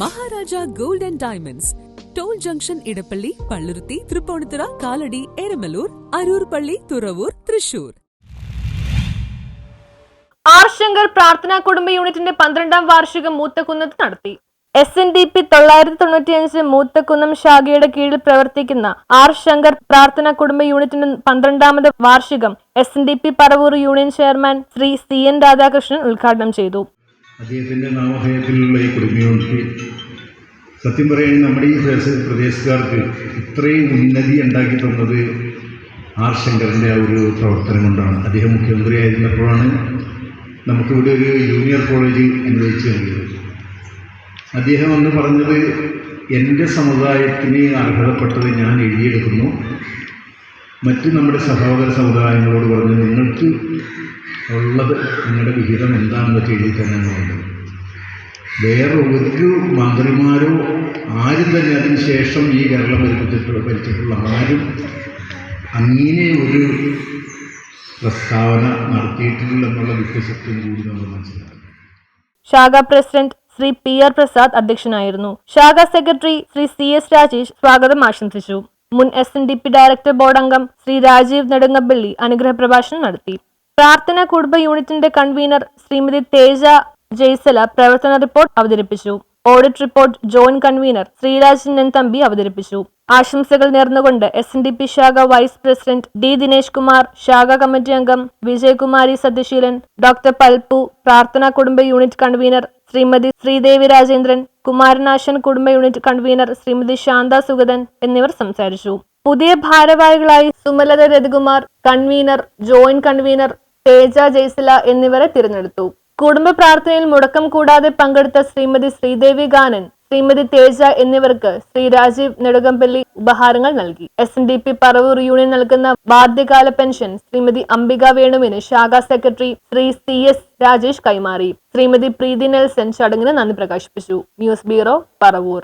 Maharaja gold and diamonds. Toll junction Edappally Palluruthy Tripunithura Kalady Eramalloor Aroor Palli Thuravoor Thrissur. R Shankar പ്രാർത്ഥനാ കുടുംബ യൂണിറ്റിന്റെ പന്ത്രണ്ടാം വാർഷികം മൂത്തക്കുന്നത്ത് നടത്തി. എസ് എൻ ഡി പി തൊള്ളായിരത്തി തൊണ്ണൂറ്റിയഞ്ച് മൂത്തക്കുന്നം ശാഖയുടെ കീഴിൽ പ്രവർത്തിക്കുന്ന ആർ ശങ്കർ പ്രാർത്ഥനാ കുടുംബ യൂണിറ്റിന്റെ പന്ത്രണ്ടാമത് വാർഷികം S N D P Paravur union chairman Shri C N Radhakrishnan ഉദ്ഘാടനം ചെയ്തു. അദ്ദേഹത്തിന്റെ നാമധേയത്തിലുള്ള ഈ കുടുംബ യൂണിറ്റ് സത്യം പറയുകയാണെങ്കിൽ നമ്മുടെ ഈ പ്രദേശ പ്രദേശക്കാർക്ക് ഇത്രയും ഉന്നതി ഉണ്ടാക്കി തന്നത് ആർ ശങ്കറിന്റെ ആ ഒരു പ്രവർത്തനം കൊണ്ടാണ്. അദ്ദേഹം മുഖ്യമന്ത്രി ആയിരുന്നപ്പോഴാണ് നമുക്കിവിടെ ഒരു ജൂനിയർ കോളേജ് അനുവദിച്ചു നൽകിയത് അദ്ദേഹം അന്ന് പറഞ്ഞത് എന്റെ സമുദായത്തിന് അർഹതപ്പെട്ടത് ഞാൻ എഴുതിയെടുക്കുന്നു. മറ്റ് നമ്മുടെ സഹോദര സമുദായങ്ങളോട് പറഞ്ഞ് നിങ്ങൾക്ക് ഉള്ളത് നിങ്ങളുടെ വിഹിതം എന്താണെന്ന് വെച്ച് എഴുതി പറഞ്ഞു. വേറെ ഒരു മന്ത്രിമാരോ ആരും തന്നെ അതിന് ശേഷം ഈ കേരളം ഭരിപ്പിച്ചിട്ടുള്ള ഭരിച്ചിട്ടുള്ള ആരും അങ്ങനെ ഒരു പ്രസ്താവന നടത്തിയിട്ടില്ലെന്നുള്ള വിശ്വസത്വം കൂടി നമ്മൾ മനസ്സിലാക്കണം. ശാഖ president Shri P R Prasad അധ്യക്ഷനായിരുന്നു. ശാഖ secretary Shri C S Rajesh സ്വാഗതം ആശംസിച്ചു. മുൻ S N D P director board അംഗം ശ്രീ രാജീവ് നെടുങ്ങപ്പള്ളി അനുഗ്രഹ പ്രഭാഷണം നടത്തി. പ്രാർത്ഥന കുടുംബ യൂണിറ്റിന്റെ കൺവീനർ ശ്രീമതി തേജ ജയ്സല പ്രവർത്തന റിപ്പോർട്ട് അവതരിപ്പിച്ചു. Audit report joint convener Sreerajan Thampi അവതരിപ്പിച്ചു. ആശംസകൾ നേർന്നുകൊണ്ട് എസ് എൻ ഡി പി ശാഖ vice president D Dinesh Kumar ശാഖ കമ്മിറ്റി അംഗം വിജയകുമാരി സത്യശീലൻ ഡോക്ടർ പൽപ്പു പ്രാർത്ഥന കുടുംബ യൂണിറ്റ് കൺവീനർ ശ്രീമതി ശ്രീദേവി രാജേന്ദ്രൻ കുമാരനാശൻ കുടുംബ യൂണിറ്റ് കൺവീനർ ശ്രീമതി ശാന്ത സുഗതൻ എന്നിവർ സംസാരിച്ചു. പുതിയ ഭാരവാഹികളായി Sumalatha Rathikumar convener joint convener Theja Jaisila എന്നിവരെ തിരഞ്ഞെടുത്തു. കുടുംബ പ്രാർത്ഥനയിൽ മുടക്കം കൂടാതെ പങ്കെടുത്ത ശ്രീമതി ശ്രീദേവി ഗാനൻ ശ്രീമതി തേജ എന്നിവർക്ക് ശ്രീ രാജീവ് നെടുകമ്പള്ളി ഉപഹാരങ്ങൾ നൽകി. S N D P Paravur union നൽകുന്ന ബാധ്യകാല പെൻഷൻ ശ്രീമതി അംബിക വേണുവിന് ശാഖാ secretary Shri C S Rajesh കൈമാറി. ശ്രീമതി പ്രീതി നെൽസൺ ചടങ്ങിന് നന്ദി പ്രകാശിപ്പിച്ചു. News bureau Paravur.